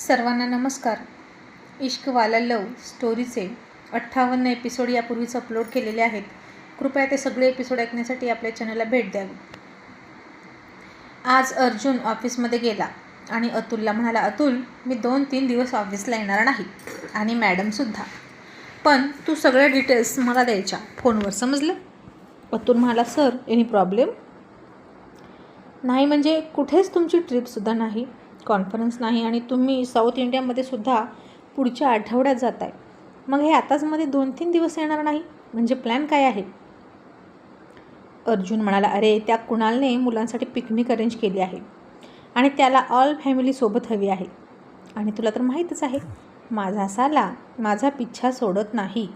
सर्वांना नमस्कार. इश्कवाला लव स्टोरीचे अठ्ठावन्न एपिसोड यापूर्वीच अपलोड केलेले आहेत. कृपया ते सगळे एपिसोड ऐकण्यासाठी आपल्या चॅनलला भेट द्यावी. आज अर्जुन ऑफिसमध्ये गेला आणि अतुलला म्हणाला अतुल मी दोन तीन दिवस ऑफिसला येणार नाही आणि मॅडमसुद्धा पण तू सगळ्या डिटेल्स मला द्यायच्या. फोनवर समजलं? अतुल म्हणाला सर एनी प्रॉब्लेम नाही म्हणजे कुठेच तुमची ट्रिपसुद्धा नाही. कॉन्फरन्स नाही आणि तुम्ही साऊथ इंडियामध्ये सुद्धा पुढच्या आठवड्यात जात आहे मग हे आताच मध्ये दोन तीन दिवस येणार नाही? म्हणजे प्लॅन काय आहे? अर्जुन म्हणाला अरे त्या कुणालने मुलांसाठी पिकनिक अरेंज केली आहे आणि त्याला ऑल फॅमिलीसोबत हवी आहे. आणि तुला तर माहीतच आहे माझा साला माझा पिच्छा सोडत नाही.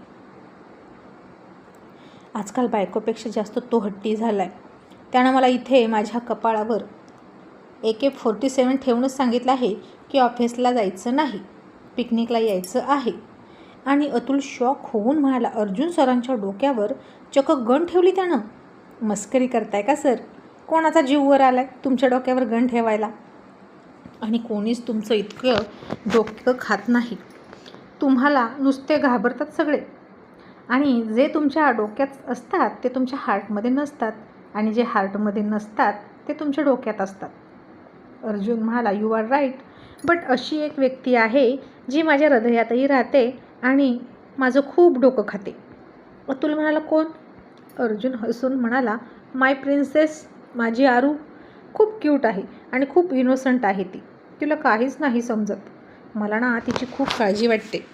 आजकाल बायकोपेक्षा जास्त तो हट्टी झाला आहे त्यानं मला इथे माझ्या कपाळावर ए के फोर्टी सेवन ठेवूनच सांगितलं आहे की ऑफिसला जायचं नाही पिकनिकला यायचं आहे. आणि अतुल शॉक होऊन म्हणाला अर्जुन सरांच्या डोक्यावर चक गण ठेवली त्यानं. मस्करी करताय का सर? कोणाचा जीववर आला आहे तुमच्या डोक्यावर गण ठेवायला? आणि कोणीच तुमचं इतकं डोकं खात नाही. तुम्हाला नुसते घाबरतात सगळे. आणि जे तुमच्या डोक्यात असतात ते तुमच्या हार्टमध्ये नसतात. आणि जे हार्टमध्ये नसतात ते तुमच्या डोक्यात असतात. अर्जुन म्हणाला यू आर राईट बट अशी एक व्यक्ती आहे जी माझ्या हृदयातही राहते आणि माझं खूप डोकं खाते. अतुल म्हणाला कोण? अर्जुन हसून म्हणाला माय प्रिन्सेस माझी आरू. खूप क्यूट आहे आणि खूप इनोसंट आहे ती. तिला काहीच नाही समजत. मला ना तिची खूप काळजी वाटते.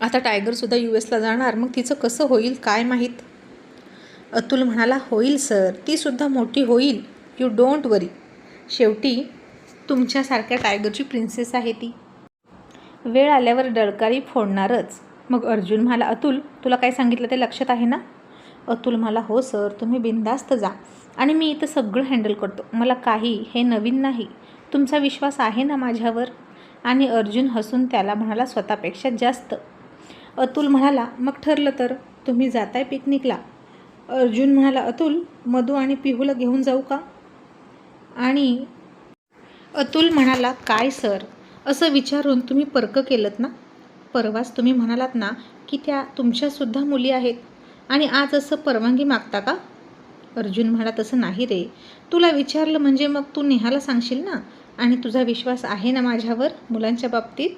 आता टायगरसुद्धा यू एसला जाणार. मग तिचं कसं होईल काय माहीत? अतुल म्हणाला होईल सर तीसुद्धा मोठी होईल. यू डोंट वरी शेवटी तुमच्यासारख्या टायगरची प्रिन्सेस आहे ती. वेळ आल्यावर डळकारी फोडणारच. मग अर्जुन म्हणाला अतुल तुला काय सांगितलं ते लक्षात आहे ना? अतुल म्हणाला हो सर तुम्ही बिनधास्त जा. आणि मी इथं सगळं हँडल करतो. मला काही हे नवीन नाही. तुमचा विश्वास आहे ना माझ्यावर? आणि अर्जुन हसून त्याला म्हणाला स्वतःपेक्षा जास्त. अतुल म्हणाला मग ठरलं तर? तुम्ही जाताय पिकनिकला अर्जुन म्हणाला अतुल मधू आणि पिहूला घेऊन जाऊ का? आणि अतुल म्हणाला काय सर? असं विचारून तुम्ही पर्क केलं ना? परवाच तुम्ही म्हणालात ना की त्या तुमच्यासुद्धा मुली आहेत आणि आज असं परवानगी मागता का? अर्जुन म्हणा तसं नाही रे. तुला विचारलं म्हणजे मग तू नेहाला सांगशील ना? आणि तुझा विश्वास आहे ना माझ्यावर मुलांच्या बाबतीत?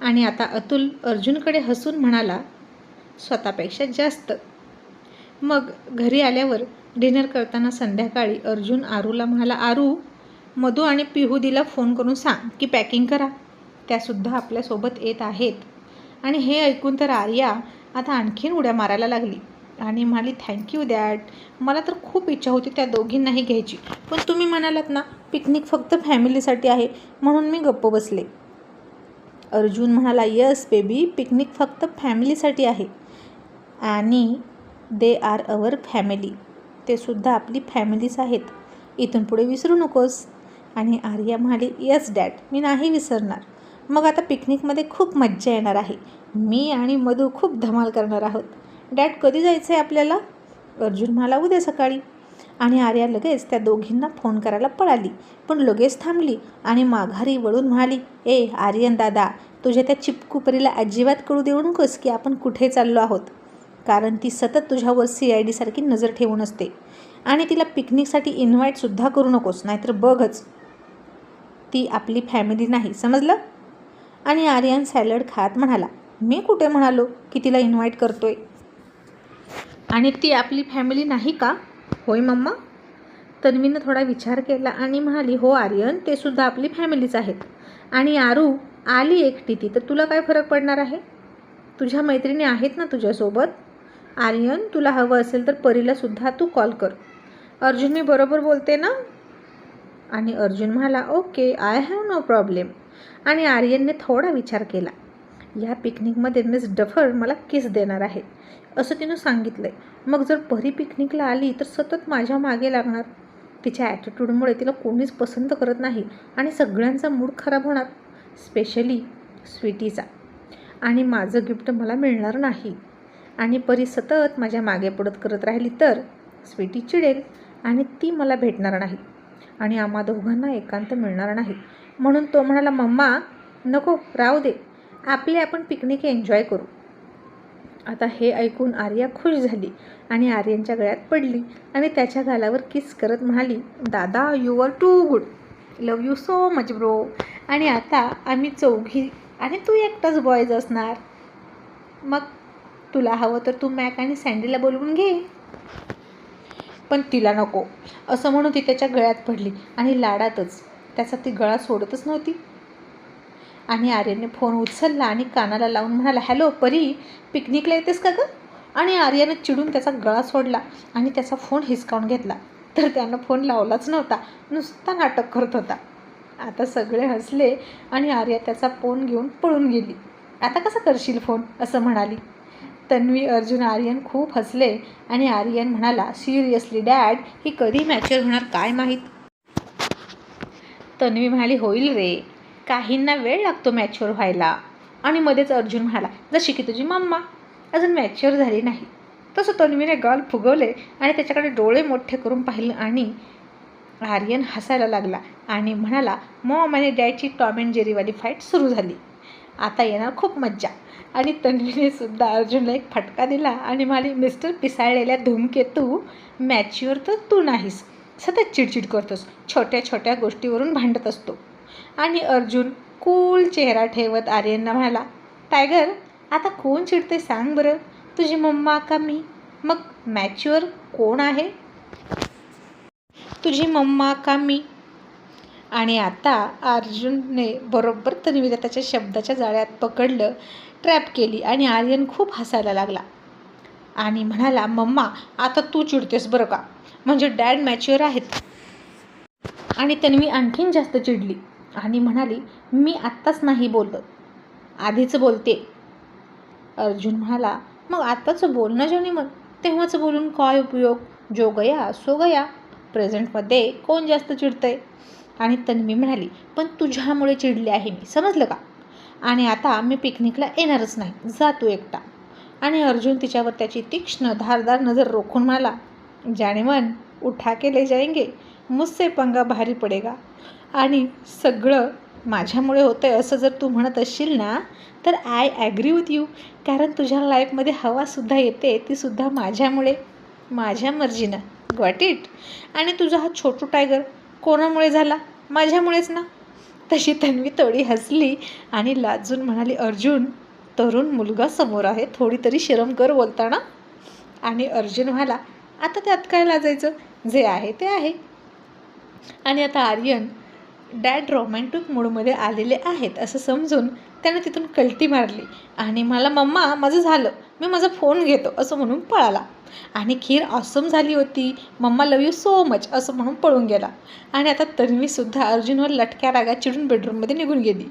आणि आता अतुल अर्जुनकडे हसून म्हणाला स्वतःपेक्षा जास्त मग घरी आल्यावर डिनर करताना संध्याकाळी अर्जुन आरूला म्हणाला आरू मधू आणि पिहुदीला फोन करून सांग की पॅकिंग करा. त्यासुद्धा आपल्यासोबत येत आहेत. आणि हे ऐकून तर आर्या आता आणखीन उड्या मारायला लागली आणि म्हणाली थँक्यू दॅट मला तर खूप इच्छा होती त्या दोघींनाही घ्यायची. पण तुम्ही म्हणालात ना पिकनिक फक्त फॅमिलीसाठी आहे म्हणून मी गप्प बसले. अर्जुन म्हणाला यस बेबी पिकनिक फक्त फॅमिलीसाठी आहे. आणि दे आर अवर फॅमिली ते सुद्धा आपली फॅमिलीच आहेत. इथून पुढे विसरू नकोस. आणि आर्या म्हणाली यस डॅड मी नाही विसरणार. मग आता पिकनिकमध्ये खूप मज्जा येणार आहे. मी आणि मधू खूप धमाल करणार आहोत. डॅड कधी जायचं आहे आपल्याला? अर्जुन म्हणाला उद्या सकाळी. आणि आर्या लगेच त्या दोघींना फोन करायला पळाली. पण लगेच थांबली आणि माघारी वळून म्हणाली ए आर्यन दादा तुझ्या त्या चिपकुपरीला अजिबात कळू देऊ नकोस की आपण कुठे चाललो आहोत. कारण ती सतत तुझ्यावर सी आय डीसारखी नजर ठेवून असते. आणि तिला पिकनिकसाठी इन्व्हाइटसुद्धा करू नकोस नाहीतर बघच. ती आपली फॅमिली नाही समजलं? आणि आर्यन सॅलड खात म्हणाला मी कुठे म्हणालो की तिला इन्व्हाइट करतोय? आणि ती आपली फॅमिली नाही का? होय मम्मा. तन्वीनं थोडा विचार केला आणि म्हणाली हो आर्यन ते सुद्धा आपली फॅमिलीच आहेत. आणि आरू आली एकटी ती तर तुला काय फरक पडणार आहे? तुझ्या मैत्रिणी आहेत ना तुझ्यासोबत? आर्यन तुला हवं असेल तर परीला सुद्धा तू कॉल कर. अर्जुन मी बरोबर बोलते ना? आणि अर्जुन म्हणाला okay I have no problem आणि आर्यनने थोडा विचार केला. या पिकनिकमध्ये मिस डफर मला किस देणार आहे? असं तिनं सांगितलं आहे मग जर परी पिकनिकला आली तर सतत माझ्या मागे लागणार. तिच्या ॲटिट्यूडमुळे तिला कोणीच पसंत करत नाही आणि सगळ्यांचा मूड खराब होणार स्पेशली स्वीटीचा. आणि माझं गिफ्ट मला मिळणार नाही. आणि परी सतत माझ्या मागे पडत करत राहिली तर स्वीटी चिडेल आणि ती मला भेटणार नाही. आणि आम्हा दोघांना एकांत मिळणार नाही. म्हणून तो म्हणाला मम्मा नको राहू दे. आपले आपण पिकनिक एन्जॉय करू. आता हे ऐकून आर्या खुश झाली आणि आर्यांच्या गळ्यात पडली आणि त्याच्या गालावर किस करत म्हणाली दादा you are too good love you so much bro आणि आता आम्ही चौघी आणि तू एकटाच बॉयज असणार. मग तुला हवं तर तू मॅक आणि सँडीला बोलवून घे. पण तिला नको. असं म्हणून ती त्याच्या गळ्यात पडली आणि लाडातच. त्याचा ती गळा सोडतच नव्हती. आणि आर्यनने फोन उचलला आणि कानाला लावून म्हणाला हॅलो परी पिकनिकला येतेस का गं? आणि आर्यानं चिडून त्याचा गळा सोडला आणि त्याचा फोन हिसकावून घेतला. तर त्यानं फोन लावलाच नव्हता. नुसता नाटक करत होता. आता सगळे हसले आणि आर्या त्याचा फोन घेऊन पळून गेली. आता कसं करशील फोन? असं म्हणाली. तन्वी अर्जुन आर्यन खूप हसले आणि आर्यन म्हणाला सिरियसली डॅड ही कधी मॅच्युअर होणार काय माहीत? तन्वी म्हणाली होईल रे. काहींना वेळ लागतो मॅच्युअर व्हायला. आणि मध्येच अर्जुन म्हणाला जशी की तुझी मम्मा. अजून मॅच्युअर झाली नाही. तसं तन्वीने गाल फुगवले आणि त्याच्याकडे डोळे मोठे करून पाहिलं आणि आर्यन हसायला लागला आणि म्हणाला मॉम आणि डॅडची टॉम अँड जेरीवाली फाईट सुरू झाली. आता येणार खूप मज्जा. आणि तन्वीने सुद्धा अर्जुनला एक फटका दिला आणि माली मिस्टर पिसाळलेल्या धूमकेतू मॅच्युअर तर तू नाहीस. सतत चिडचिड करतोस छोट्या छोट्या गोष्टीवरून भांडत असतो. आणि अर्जुन कूल चेहरा ठेवत आर्यनला म्हणाला टायगर आता कोण चिडते सांग बरं? तुझी मम्मा का मी? मग मॅच्युअर कोण आहे? तुझी मम्मा का मी? आणि आता अर्जुनने बरोबर तन्वीला त्याच्या शब्दाच्या जाळ्यात पकडलं ट्रॅप केली आणि आर्यन खूप हसायला लागला. आणि म्हणाला मम्मा आता तू चिडतेस बरं का? म्हणजे डॅड मॅच्युअर आहेत. आणि तन्वी आणखीन जास्त चिडली आणि म्हणाली मी आत्ताच नाही बोलत आधीच बोलते. अर्जुन म्हणाला मग आत्ताच बोलणं जेवणी मग? तेव्हाच बोलून काय उपयोग? जो गया सो गया. प्रेझेंटमध्ये कोण जास्त चिडतंय? आणि तन्वी म्हणाली पण तुझ्यामुळे चिडले आहे मी समजलं का? आणि आता मी पिकनिकला येणारच नाही जा तू एकटा. आणि अर्जुन तिच्यावर त्याची तीक्ष्ण धारदार नजर रोखून म्हणाला जाणे मन उठा केले ले जाएंगे मुझसे पंगा भारी पडेगा. आणि सगळं माझ्यामुळे होतं आहे असं जर तू म्हणत असशील ना तर आय ॲग्री विथ यू कारण तुझ्या लाईफमध्ये हवासुद्धा येते तीसुद्धा माझ्यामुळे माझ्या मर्जीनं. गॉट इट आणि तुझा हा छोटू टायगर कोणामुळे झाला? माझ्यामुळेच ना? तशी तन्वी थोडी हसली आणि लाजून म्हणाली अर्जुन तरुण मुलगा समोर आहे थोडी तरी शरम कर बोलताना. आणि अर्जुन म्हणाला आता त्यात काय लाजायचं? जे आहे ते आहे. आणि आता आर्यन डॅड रोमॅन्टिक मूडमध्ये आलेले आहेत असं समजून त्यानं तिथून कलटी मारली आणि मला मम्मा माझं झालं. मी माझा फोन घेतो असं म्हणून पळाला. आणि खीर ऑसम झाली होती. Mamma love you so much असं म्हणून पळून गेला. आणि आता तन्वीसुद्धा अर्जुनवर लटक्या रागा चिडून बेडरूममध्ये निघून गेली.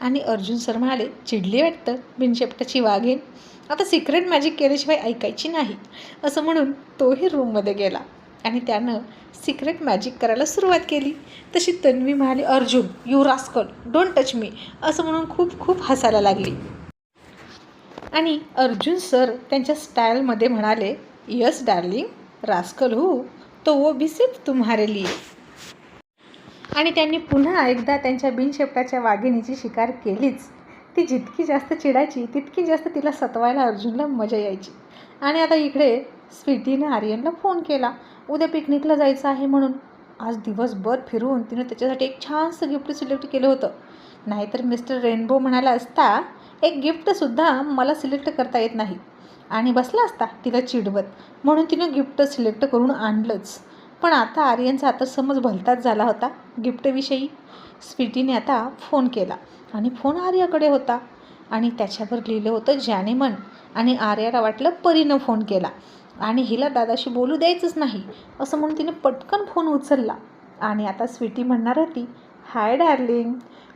आणि अर्जुन सर म्हणाले चिडली वाटतं? बिनशेपटाची वाघेन आता सिक्रेट मॅजिक केल्याशिवाय ऐकायची नाही. असं म्हणून तोही रूममध्ये गेला. आणि त्यानं सिक्रेट मॅजिक करायला सुरुवात केली. तशी तन्वी म्हणाली Arjun you rascal don't touch me असं म्हणून खूप खूप हसायला लागली. आणि अर्जुन सर त्यांच्या स्टाईलमध्ये म्हणाले यस डार्लिंग रास्कल हो तो वो भी सिर्फ तुम्हारे लिए. आणि त्यांनी पुन्हा एकदा त्यांच्या बिनशेपटाच्या वाघिणीची शिकार केलीच. ती जितकी जास्त चिडायची तितकी जास्त तिला सतवायला अर्जुनला मजा यायची. आणि आता इकडे स्वीटीने आर्यनला फोन केला. उद्या पिकनिकला जायचं आहे म्हणून. आज दिवसभर फिरून तिनं त्याच्यासाठी एक छानसं गिफ्ट सिलेक्ट केलं होतं. नाहीतर मिस्टर रेनबो म्हणाला असता एक गिफ्टसुद्धा मला सिलेक्ट करता येत नाही. आणि बसला असता तिला चिडवत. म्हणून तिनं गिफ्ट सिलेक्ट करून आणलंच. पण आता आर्यनचा आता समज भलताच झाला होता गिफ्टविषयी. स्वीटीने आता फोन केला आणि फोन आर्याकडे होता. आणि त्याच्यावर लिहिलं होतं ज्याने मन आणि आर्याला वाटलं परीनं फोन केला. आणि हिला दादाशी बोलू द्यायचंच नाही असं म्हणून तिने पटकन फोन उचलला. आणि आता स्वीटी म्हणणार होती हाय डार्लिंग.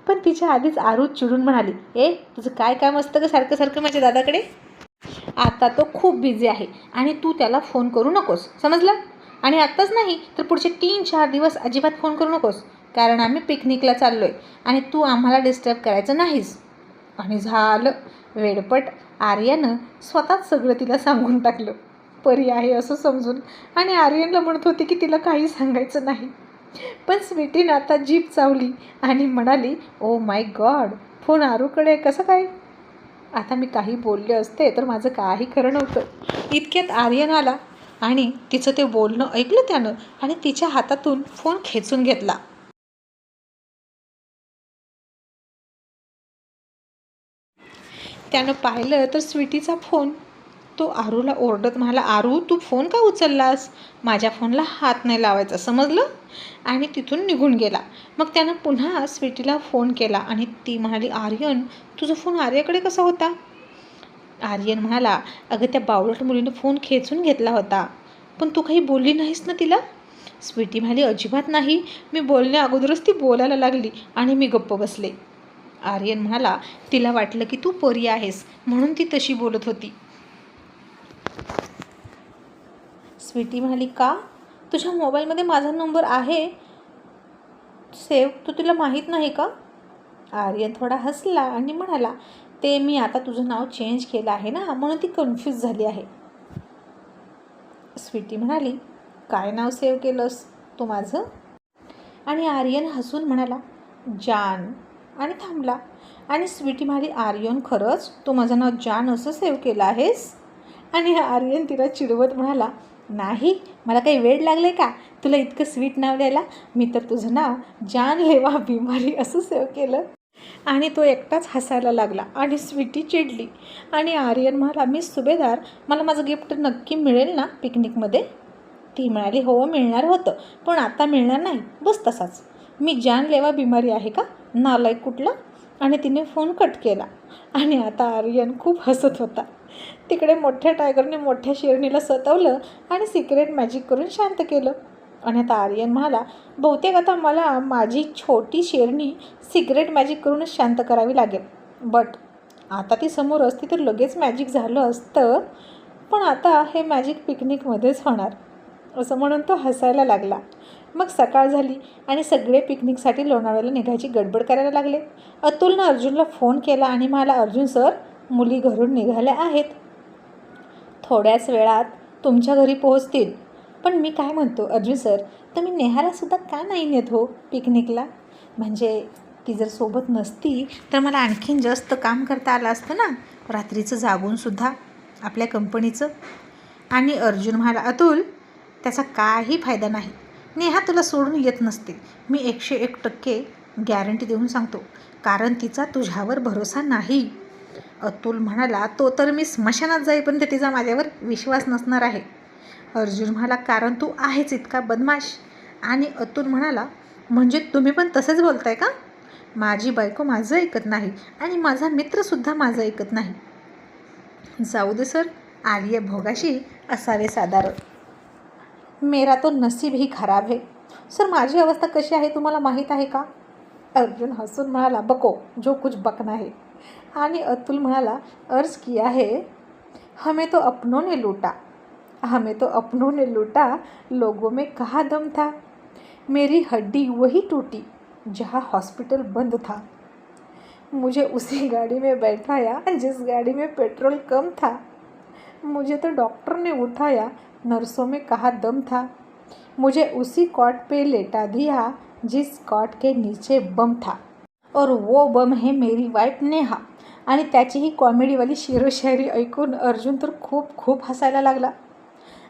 पण तिच्या आधीच आरू चिडून म्हणाली ए तुझं काय काम असतं का सारखं सारखं माझ्या दादाकडे? आता तो खूप बिझी आहे आणि तू त्याला फोन करू नकोस. समजलं? आणि आत्ताच नाही तर पुढचे तीन चार दिवस अजिबात फोन करू नकोस. कारण आम्ही पिकनिकला चाललो आहे आणि तू आम्हाला डिस्टर्ब करायचं नाहीस. आणि झालं. वेडपट आर्यानं स्वतःच सगळं तिला सांगून टाकलं. परी आहे असं समजून. आणि आर्यनला म्हणत होती की तिला काही सांगायचं नाही. पण स्वीटीनं आता जीप चावली आणि म्हणाली ओ माय गॉड फोन आरूकडे कसं काय? आता मी काही बोलले असते तर माझं काही खरं नव्हतं. इतक्यात आर्यन आला आणि तिचं ते बोलणं ऐकलं त्यानं आणि तिच्या हातातून फोन खेचून घेतला. त्यानं पाहिलं तर स्वीटीचा फोन तो आरूला ओरडत म्हणाला आरू तू फोन का उचललास? माझ्या फोनला हात नाही लावायचा समजलं? आणि तिथून निघून गेला. मग त्यानं पुन्हा स्वीटीला फोन केला आणि ती म्हणाली आर्यन तुझा फोन आर्याकडे कसा होता? आर्यन म्हणाला अगं त्या बावळट मुलीनं फोन खेचून घेतला होता पण तू काही बोलली नाहीस ना तिला? स्वीटी म्हणाली अजिबात नाही. मी बोलण्या अगोदरच ती बोलायला लागली आणि मी गप्प बसले. आर्यन म्हणाला तिला वाटलं की तू परी आहेस म्हणून ती तशी बोलत होती. स्वीटी म्हणाली का? तुझ्या मोबाईलमध्ये माझा नंबर आहे? सेव तू तुला माहीत नाही का? आर्यन थोडा हसला आणि म्हणाला ते मी आता तुझं नाव चेंज केलं आहे ना म्हणून ती कन्फ्यूज झाली आहे. स्वीटी म्हणाली काय नाव सेव्ह केलंस तू माझं? आणि आर्यन हसून म्हणाला जान. आणि थांबला. आणि स्वीटी म्हणाली आर्यन खरंच? तू माझं नाव जान असं सेव्ह केलं आहेस? आणि आर्यन तिला चिडवत म्हणाला नाही मला काही वेळ लागले का? तुला इतकं स्वीट नाव द्यायला? मी तर तुझं नाव जान लेवा बिमारी असं सेव केलं. आणि तो एकटाच हसायला लागला आणि स्वीटी चिडली. आणि आर्यन म्हणाला मी सुभेदार मला माझं गिफ्ट नक्की मिळेल ना पिकनिकमध्ये ती म्हणाली हो मिळणार होतं पण आता मिळणार नाही. बस तसाच. मी जान लेवा बिमारी आहे का? नालायक कुठला? आणि तिने फोन कट केला. आणि आता आर्यन खूप हसत होता. तिकडे मोठ्या टायगरने मोठ्या शेरणीला सतवलं आणि सिक्रेट मॅजिक करून शांत केलं. आणि आता आर्यन म्हणाला बहुतेक आता मला माझी छोटी शेरणी सिक्रेट मॅजिक करूनच शांत करावी लागेल. बट आता ती समोर असती तर लगेच मॅजिक झालं असतं. पण आता हे मॅजिक पिकनिकमध्येच होणार. असं म्हणून तो हसायला लागला. मग सकाळ झाली आणि सगळे पिकनिकसाठी लोणावळ्याला निघायची गडबड करायला लागले. अतुलनं अर्जुनला फोन केला आणि मला अर्जुन सर मुली घरून निघाल्या आहेत. थोड्याच वेळात तुमच्या घरी पोहोचतील. पण मी काय म्हणतो अर्जुन सर तुम्ही नेहारासुद्धा का नाही नेत हो पिकनिकला? म्हणजे ती जर सोबत नसती तर मला आणखीन जास्त काम करता आलं असतं ना रात्रीचं जागूनसुद्धा आपल्या कंपनीचं. आणि अर्जुन म्हणाला अतुल त्याचा काही फायदा नाही. नेहा तुला सोडून येत नसते. मी एकशे एक टक्के गॅरंटी देऊन सांगतो. कारण तिचा तुझ्यावर भरोसा नाही. अतुल म्हणाला तो तर मी स्मशानात जाईपर्यंत तिचा माझ्यावर विश्वास नसणार आहे. अर्जुन म्हणाला कारण तू आहेच इतका बदमाश. आणि अतुल म्हणाला म्हणजे तुम्ही पण तसेच बोलताय का? माझी बायको माझं ऐकत नाही आणि माझा मित्रसुद्धा माझं ऐकत नाही. जाऊ दे सर आर्य भोगाशी असावे साधारण. मेरा तो नसीब ही खराब आहे सर माझी अवस्था कशी आहे तुम्हाला माहीत आहे का? अर्जुन हसून म्हणाला बको जो कुछ बकना है आणि अतुल म्हणाला अर्ज किया है? हमें तो अपनों ने लूटा. हमें तो अपनों ने लूटा? लोगों में कहा दम था? मेरी हड्डी वही टूटी जहाँ हॉस्पिटल बंद था। मुझे उसी गाड़ी में बैठाया जिस गाड़ी में पेट्रोल कम था। मुझे तो डॉक्टर ने उठाया नर्सों में कहा दम था। मुझे उसी कॉट पे लेटा दिया जिस कॉट के नीचे बम था और वो बम है मेरी वाईफ नेहा। आणि त्याची ही कॉमेडीवाली शिरोशायरी ऐकून अर्जुन तर खूप खूप हसायला लागला.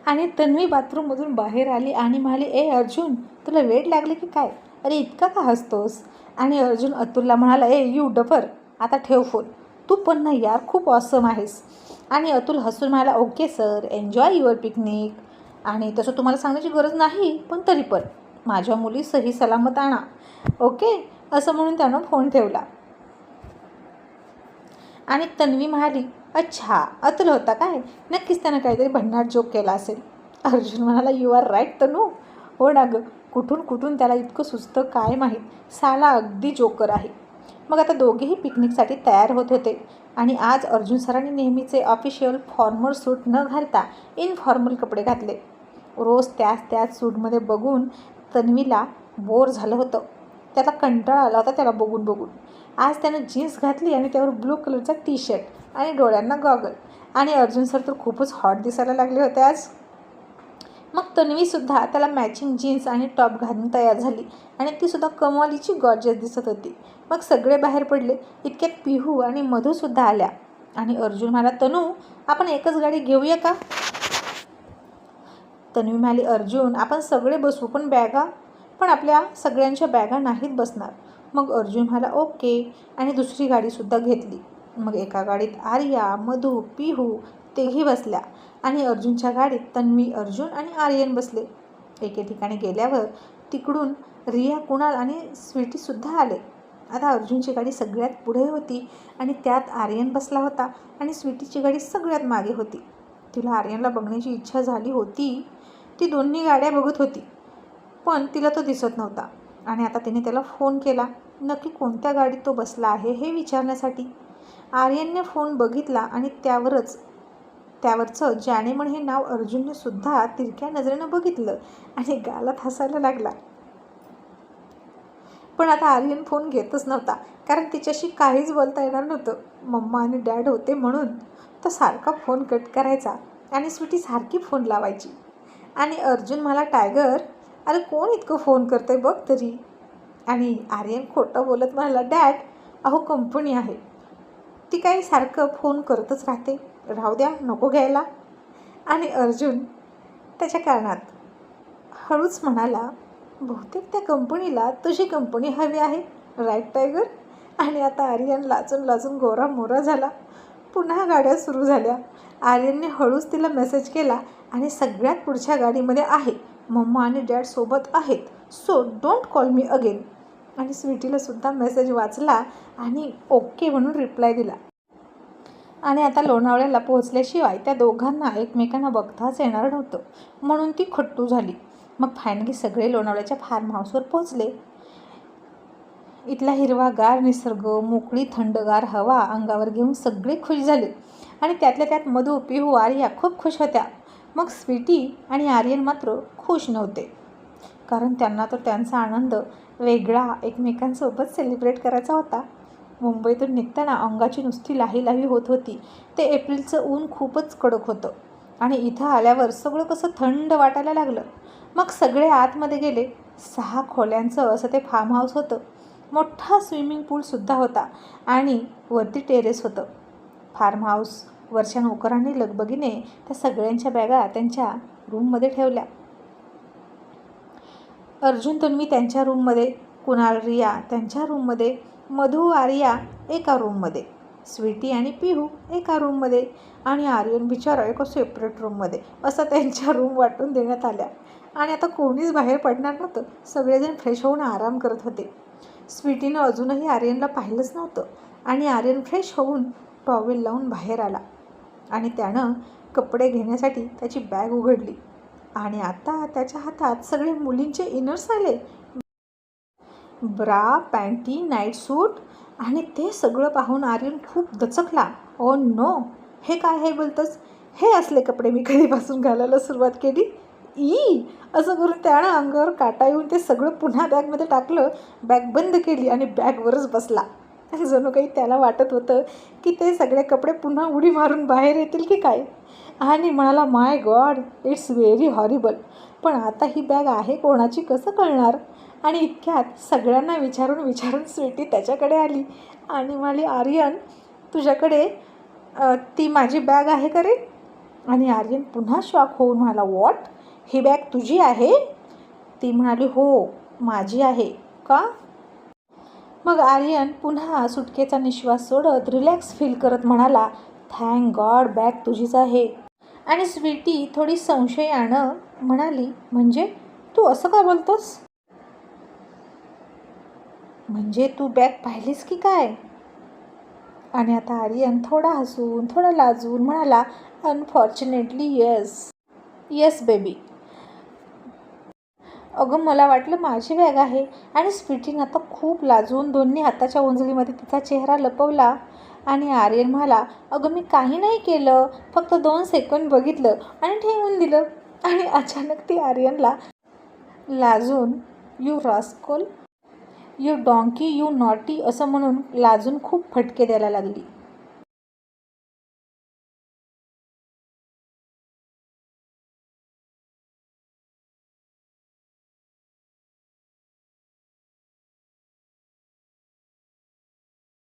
आणि तन्वी बाथरूममधून बाहेर आली आणि म्हणाली ए अर्जुन तुला वेळ लागले की काय? अरे इतका का हसतोस? आणि अर्जुन अतुलला म्हणाला ए यू डफर आता ठेव फोन. तू पण ना यार खूप ऑसम आहेस. आणि अतुल हसून म्हणाला okay sir enjoy your picnic आणि तसं तुम्हाला सांगण्याची गरज नाही पण तरी पण. माझ्या मुली सही सलामत आणा. ओके? असं म्हणून त्यानं फोन ठेवला. आणि तन्वी म्हणाली अच्छा अतुल होता काय? नक्कीच त्यानं काहीतरी भन्नाट जोक केला असेल. अर्जुन म्हणाला यू आर राईट तनू. हो ना गं. कुठून कुठून त्याला इतकं सुचतं काय माहीत? साला अगदी जोकर आहे. मग आता दोघेही पिकनिकसाठी तयार होत होते. आणि आज अर्जुन सरांनी नेहमीचे ऑफिशियल फॉर्मल सूट न घालता इनफॉर्मल कपडे घातले. रोज त्याच त्याच सूटमध्ये बघून तन्वीला बोर झालं होतं. त्याला कंटाळा आला होता त्याला बघून बघून. आज त्यानं जीन्स घातली आणि त्यावर ब्लू कलरचा टी शर्ट आणि डोळ्यांना गॉगल. आणि अर्जुन सर तर खूपच हॉट दिसायला लागले होते आज. मग तन्वीसुद्धा त्याला मॅचिंग जीन्स आणि टॉप घालून तयार झाली आणि तीसुद्धा कमालीची गॉर्जियस दिसत होती. मग सगळे बाहेर पडले. इतक्यात पिहू आणि मधूसुद्धा आल्या. आणि अर्जुन म्हणाला तनू आपण एकच गाडी घेऊया का? तन्वी म्हणाली अर्जुन आपण सगळे बसू पण बॅगा पण आपल्या सगळ्यांच्या बॅगा नाहीत बसणार. मग अर्जुन म्हणाला ओके. आणि दुसरी गाडीसुद्धा घेतली. मग एका गाडीत आर्या मधू पिहू तेही बसल्या. आणि अर्जुनच्या गाडीत तन्वी अर्जुन आणि आर्यन बसले. एके ठिकाणी गेल्यावर तिकडून रिया कुणाल आणि स्वीटीसुद्धा आले. आता अर्जुनची गाडी सगळ्यात पुढे होती आणि त्यात आर्यन बसला होता आणि स्वीटीची गाडी सगळ्यात मागे होती. तिला आर्यनला बघण्याची इच्छा झाली होती. ती दोन्ही गाड्या बघत होती. पण तिला तो दिसत नव्हता. आणि आता तिने त्याला फोन केला नक्की कोणत्या गाडीत तो बसला आहे हे विचारण्यासाठी. आर्यनने फोन बघितला आणि त्यावरच त्यावरचं जाणेमण हे नाव अर्जुनने सुद्धा तिरक्या नजरेनं बघितलं आणि गालात हसायला लागला. पण आता आर्यन फोन घेतच नव्हता कारण तिच्याशी काहीच बोलता येणार नव्हतं. मम्मा आणि डॅड होते म्हणून तो सारखा फोन कट करायचा आणि स्वीटी सारखी फोन लावायची. आणि अर्जुन मला टायगर अरे कोण इतकं फोन करतंय बघ तरी? आणि आर्यन खोटं बोलत म्हणाला डॅड अहो कंपनी आहे. ती काही सारखं फोन करतच राहते. राहू द्या नको घ्यायला. आणि अर्जुन त्याच्या कारणात हळूच म्हणाला बहुतेक त्या कंपनीला तुझी कंपनी हवी आहे राईट टायगर? आणि आता आर्यन लाचून लाचून गोरा मोरा झाला. पुन्हा गाड्या सुरू झाल्या. आर्यनने हळूच तिला मेसेज केला आणि सगळ्यात पुढच्या गाडीमध्ये आहे. मम्मा आणि डॅड सोबत आहेत. So don't call me again आणि स्वीटीला सुद्धा मेसेज वाचला आणि ओके म्हणून रिप्लाय दिला. आणि आता लोणावळ्याला पोहोचल्याशिवाय त्या दोघांना एकमेकांना बघताच येणार नव्हतं. म्हणून ती खट्टू झाली. मग फायनली सगळे लोणावळ्याच्या फार्म हाऊसवर पोहोचले. इथला हिरवागार निसर्ग मोकळी थंडगार हवा अंगावर घेऊन सगळे खुश झाले. आणि त्यातल्या त्यात मधु पिहू आर्या खूप खुश होत्या. मग स्वीटी आणि आर्यन मात्र खुश नव्हते. कारण त्यांना तर त्यांचा आनंद वेगळा एकमेकांसोबत सेलिब्रेट करायचा होता. मुंबईतून निघताना अंगाची नुसती लाही लाही होत होती. ते एप्रिलचं ऊन खूपच कडक होतं. आणि इथं आल्यावर सगळं कसं थंड वाटायला लागलं. मग सगळे आतमध्ये गेले. सहा खोल्यांचं असं ते फार्म हाऊस होतं. मोठा स्विमिंग पूलसुद्धा होता. आणि वरती टेरेस होतं. फार्म हाऊस वरच्या नोकरांनी लगबगीने त्या सगळ्यांच्या बॅगा त्यांच्या रूममध्ये ठेवल्या. अर्जुन तन्वी त्यांच्या रूममध्ये कुणाल रिया त्यांच्या रूममध्ये मधू आर्या एका रूममध्ये स्वीटी आणि पिहू एका रूममध्ये आणि आर्यन बिचारा एका सेपरेट रूममध्ये असं त्यांच्या रूम वाटून देण्यात आल्या. आणि आता कोणीच बाहेर पडणार नव्हतं. सगळेजण फ्रेश होऊन आराम करत होते. स्वीटीनं अजूनही आर्यनला पाहिलंच नव्हतं. आणि आर्यन फ्रेश होऊन टॉवेल लावून बाहेर आला. आणि त्यानं कपडे घेण्यासाठी त्याची बॅग उघडली. आणि आता त्याच्या हातात सगळे मुलींचे इनर्स आले. ब्रा पॅन्टी नाईट सूट आणि ते सगळं पाहून आर्यन खूप दचकला. ओ नो हे काय हे बोलतंच हे असले कपडे मी कधीपासून घालायला सुरुवात केली? ई असं करून त्यानं अंगावर काटा येऊन ते सगळं पुन्हा बॅगमध्ये टाकलं बॅग बंद केली आणि बॅगवरच बसला. जणू काही त्याला वाटत होतं की ते सगळे कपडे पुन्हा उडी मारून बाहेर येतील की काय? आणि म्हणाला my god it's very horrible पण आता ही बॅग आहे कोणाची? कसं कळणार? आणि इतक्यात सगळ्यांना विचारून विचारून स्वीटी त्याच्याकडे आली. आणि म्हणाली आर्यन तुझ्याकडे ती माझी बॅग आहे का रे? आणि आर्यन पुन्हा शॉक होऊन म्हणाला वॉट ही बॅग तुझी आहे? ती म्हणाली हो माझी आहे. का? मग आर्यन पुन्हा सुटकेचा निश्वास सोडत रिलॅक्स फील करत म्हणाला थँक गॉड बॅग तुझीच आहे. आणि स्वीटी थोडी संशयानं म्हणाली म्हणजे तू असं का बोलतोस? म्हणजे तू बॅग पाहिलीस की काय? आणि आता आर्यन थोडा हसून थोडा लाजून म्हणाला अनफॉर्च्युनेटली येस येस बेबी अगं मला वाटलं माझी बॅग आहे आणि स्वीटीनं आता खूप लाजून दोन्ही हाताच्या उंजलीमध्ये तिचा चेहरा लपवला आणि आर्यन म्हणाला अगं मी काही नाही केलं फक्त दोन सेकंड बघितलं आणि ठेवून दिलं. आणि अचानक ती आर्यनला लाजून? You rascal you donkey you naughty असं म्हणून लाजून खूप फटके द्यायला लागली.